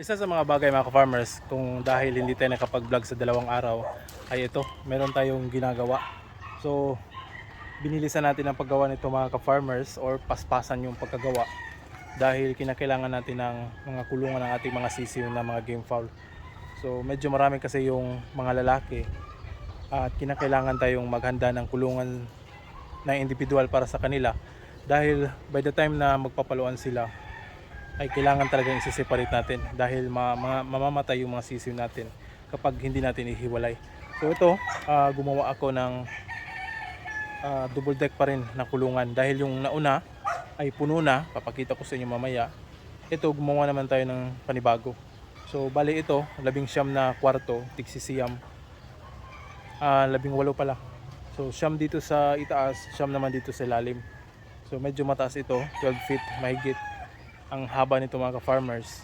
isa sa mga bagay mga ka-farmers, kung dahil hindi tayo nakapag-vlog sa dalawang araw, ay ito, meron tayong ginagawa. So, binilisan natin ang paggawa nito mga ka-farmers or paspasan yung pagkagawa dahil kinakailangan natin ng mga kulungan ng ating mga sisiw na mga game fowl. So, medyo marami kasi yung mga lalaki at kinakailangan tayong maghanda ng kulungan na individual para sa kanila dahil by the time na magpapaluan sila ay kailangan talagang isi-separate natin dahil ma- ma- mamamatay yung mga sisiw natin kapag hindi natin ihiwalay. So ito, ah, gumawa ako ng ah, double deck pa rin na kulungan dahil yung nauna ay puno na, papakita ko sa inyo mamaya. Ito, gumawa naman tayo ng panibago. So bali ito, labing siyam na kwarto, tigsisiyam. Ah, labing walo pala. So siyam dito sa itaas, siyam naman dito sa ilalim. So medyo mataas ito, 12 feet mahigit ang haba nito mga ka-farmers.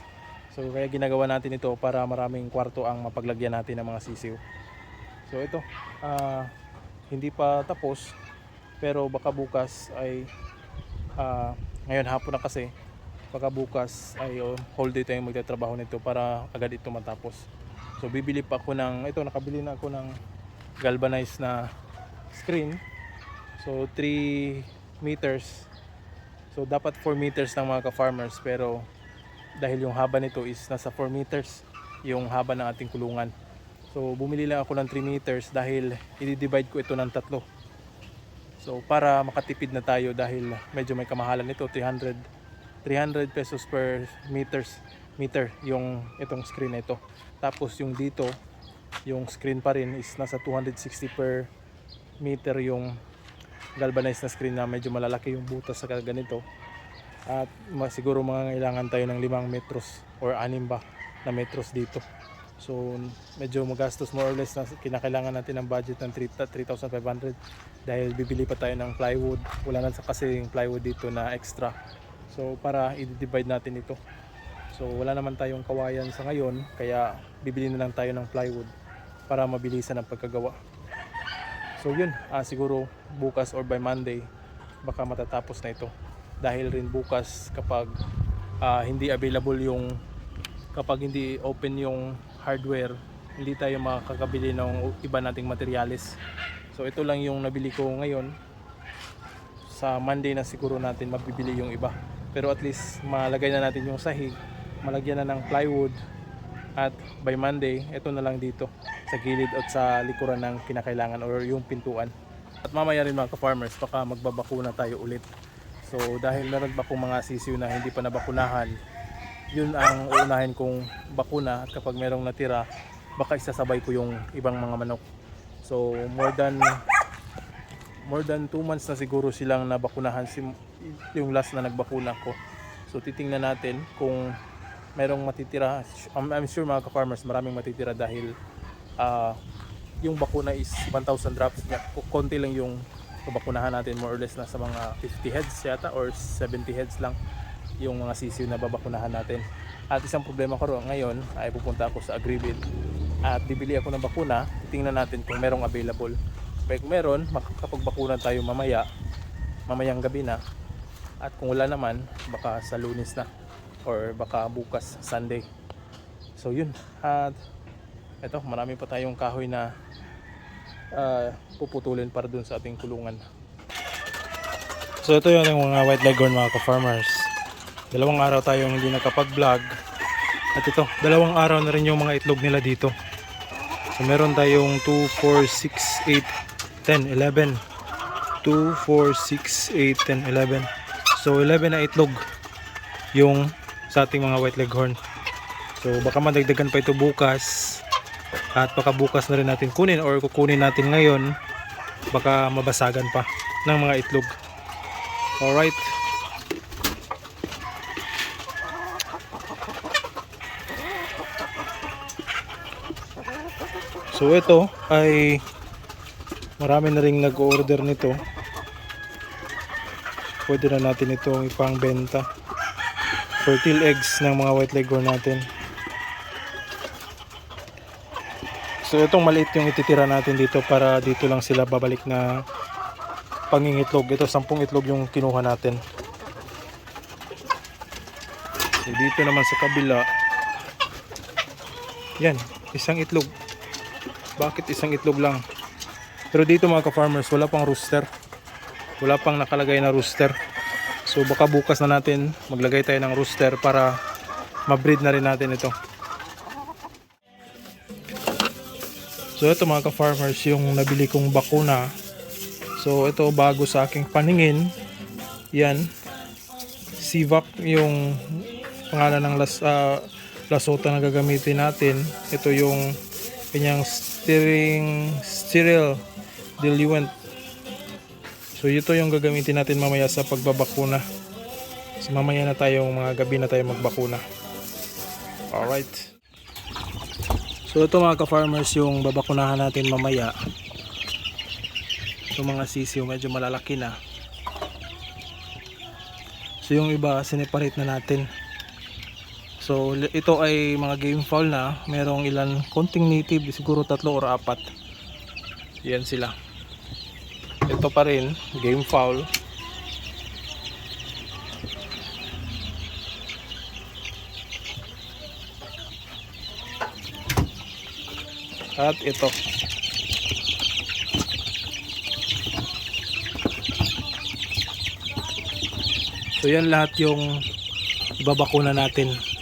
So kaya ginagawa natin ito para maraming kwarto ang mapaglagyan natin ng mga sisiw. So ito, ah, hindi pa tapos pero baka bukas ay ah, ngayon hapon na kasi baka bukas ay oh, whole day tayong magtatrabaho nito para agad ito matapos. So bibili pa ako ng ito nakabili na ako ng galvanized na screen. So 3 meters So dapat 4 meters ng mga ka-farmers pero dahil yung haba nito is nasa 4 meters yung haba ng ating kulungan. So bumili lang ako ng 3 meters dahil i-divide ko ito ng tatlo. So para makatipid na tayo dahil medyo may kamahalan nito 300 300 pesos per meters meter yung itong screen na ito. Tapos yung dito yung screen pa rin is nasa 260 per meter yung galvanized na screen na medyo malalaki yung butas sa ganito. At siguro mga kailangan tayo ng 5 metros or 6 ba na metros dito. So medyo magastos more or less na kinakailangan natin ng budget ng 3 3,500 dahil bibili pa tayo ng plywood. Wala na kasi yung plywood dito na extra. So para i-divide natin ito. So wala naman tayong kawayan sa ngayon. Kaya bibili na lang tayo ng plywood para mabilisan ang pagkagawa So yun, ah, siguro bukas or by Monday baka matatapos na ito. Dahil rin bukas kapag ah, hindi available yung kapag hindi open yung hardware, hindi tayo makakabili ng iba nating materyales. So ito lang yung nabili ko ngayon. Sa Monday na siguro natin mabibili yung iba. Pero at least malagay na natin yung sahig, malagyan na ng plywood at by Monday, ito na lang dito sa gilid at sa likuran ng kinakailangan or yung pintuan. At mamaya rin mga ka-farmers, baka magbabakuna tayo ulit. So dahil meron pa kong mga sisiw na hindi pa nabakunahan, yun ang uunahin kong bakuna at kapag merong natira, baka isasabay ko yung ibang mga manok. So more than more than 2 months na siguro silang nabakunahan sim, yung last na nagbakuna ko. So titingnan natin kung merong matitira. I'm, I'm sure mga ka-farmers maraming matitira dahil ah, yung bakuna is 1,000 drops Konti lang yung bakunahan natin more or less nasa mga 50 heads yata or 70 heads lang yung mga sisiw na babakunahan natin. At isang problema ko ngayon ay pupunta ako sa Agribid at bibili ako ng bakuna. Tingnan natin kung merong available. Kaya kung meron, makakapagbakunan tayo mamaya, mamayang gabi na. At kung wala naman, baka sa lunes na or baka bukas Sunday. So yun. At eto, marami pa tayong kahoy na ah, puputulin para dun sa ating kulungan. So ito yun yung mga white leghorn mga ka-farmers. Dalawang araw tayong hindi nakapag-vlog. At ito, dalawang araw na rin yung mga itlog nila dito. So meron tayong 2, 4, 6, 8, 10, 11. 2, 4, 6, 8, 10, 11. So 11 na itlog yung sa ating mga white leghorn. So baka madagdagan pa ito bukas at baka bukas na rin natin kunin or kukunin natin ngayon baka mabasagan pa ng mga itlog. Alright. So ito ay marami na ring nag-order nito. Pwede na natin itong ipangbenta fertile eggs ng mga white leghorn natin. So itong maliit yung ititira natin dito para dito lang sila babalik na pangingitlog. Ito 10 itlog yung kinuha natin. So dito naman sa kabila Yan, isang itlog. Bakit isang itlog lang? Pero dito mga ka-farmers, wala pang rooster. Wala pang nakalagay na rooster. So baka bukas na natin maglagay tayo ng rooster para ma-breed na rin natin ito. So ito mga ka-farmers, yung nabili kong bakuna. So ito bago sa aking paningin. Yan. Sivac yung pangalan ng las, ah, lasota na gagamitin natin. Ito yung kanyang steering sterile diluent. So ito yung gagamitin natin mamaya sa pagbabakuna. So mamaya na tayong mga gabi na tayo magbakuna. Alright. So ito mga ka-farmers yung babakunahan natin mamaya. So mga sisiyo medyo malalaki na. So yung iba sineparate na natin. So ito ay mga game foul na. Merong ilan konting native, siguro tatlo or apat. Yan sila. Ito pa rin, game foul. At ito. So yan lahat yung babakuna natin.